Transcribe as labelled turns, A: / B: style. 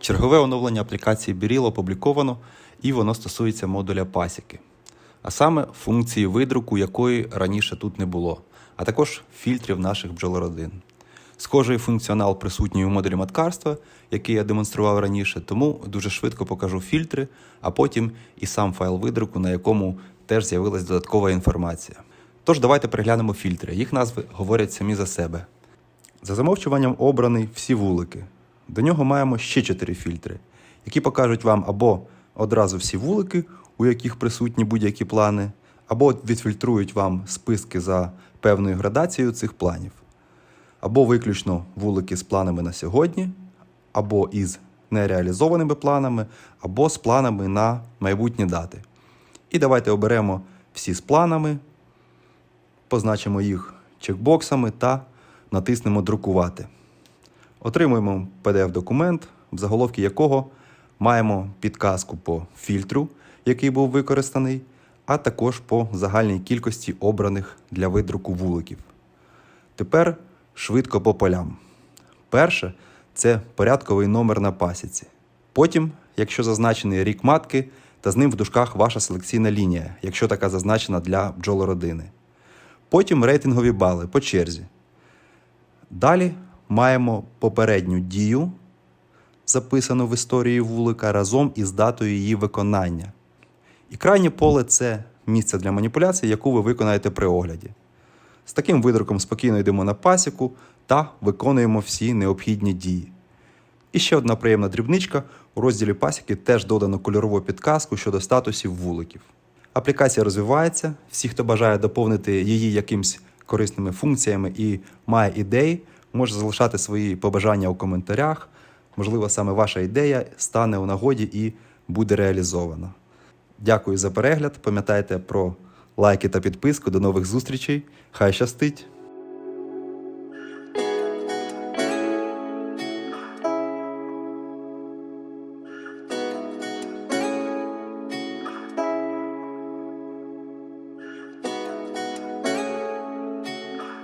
A: Чергове оновлення аплікації Біріл опубліковано, і воно стосується модуля пасіки, а саме функції видруку, якої раніше тут не було, а також фільтрів наших бджолородин. Схожий функціонал присутній у модулі маткарства, який я демонстрував раніше, тому дуже швидко покажу фільтри, а потім і сам файл видруку, на якому теж з'явилась додаткова інформація. Тож давайте переглянемо фільтри. Їх назви говорять самі за себе. За замовчуванням обраний всі вулики. До нього маємо ще чотири фільтри, які покажуть вам або одразу всі вулики, у яких присутні будь-які плани, або відфільтрують вам списки за певною градацією цих планів, або виключно вулики з планами на сьогодні, або із нереалізованими планами, або з планами на майбутні дати. І давайте оберемо всі з планами, позначимо їх чекбоксами та натиснемо Друкувати. Отримуємо PDF-документ, в заголовці якого маємо підказку по фільтру, який був використаний, а також по загальній кількості обраних для видруку вуликів. Тепер швидко по полям. Перше це порядковий номер на пасіці. Потім, якщо зазначений рік матки, та з ним в дужках ваша селекційна лінія, якщо така зазначена для бджолородини. Потім рейтингові бали по черзі. Далі маємо попередню дію, записану в історії вулика разом із датою її виконання. І крайнє поле це місце для маніпуляцій, яку ви виконаєте при огляді. З таким видруком спокійно йдемо на пасіку та виконуємо всі необхідні дії. І ще одна приємна дрібничка: у розділі пасіки теж додано кольорову підказку щодо статусів вуликів. Аплікація розвивається. Всі, хто бажає доповнити її якимсь корисними функціями і має ідеї, може залишати свої побажання у коментарях. Можливо, саме ваша ідея стане у нагоді і буде реалізована. Дякую за перегляд. Пам'ятайте про лайки та підписку. До нових зустрічей. Хай щастить!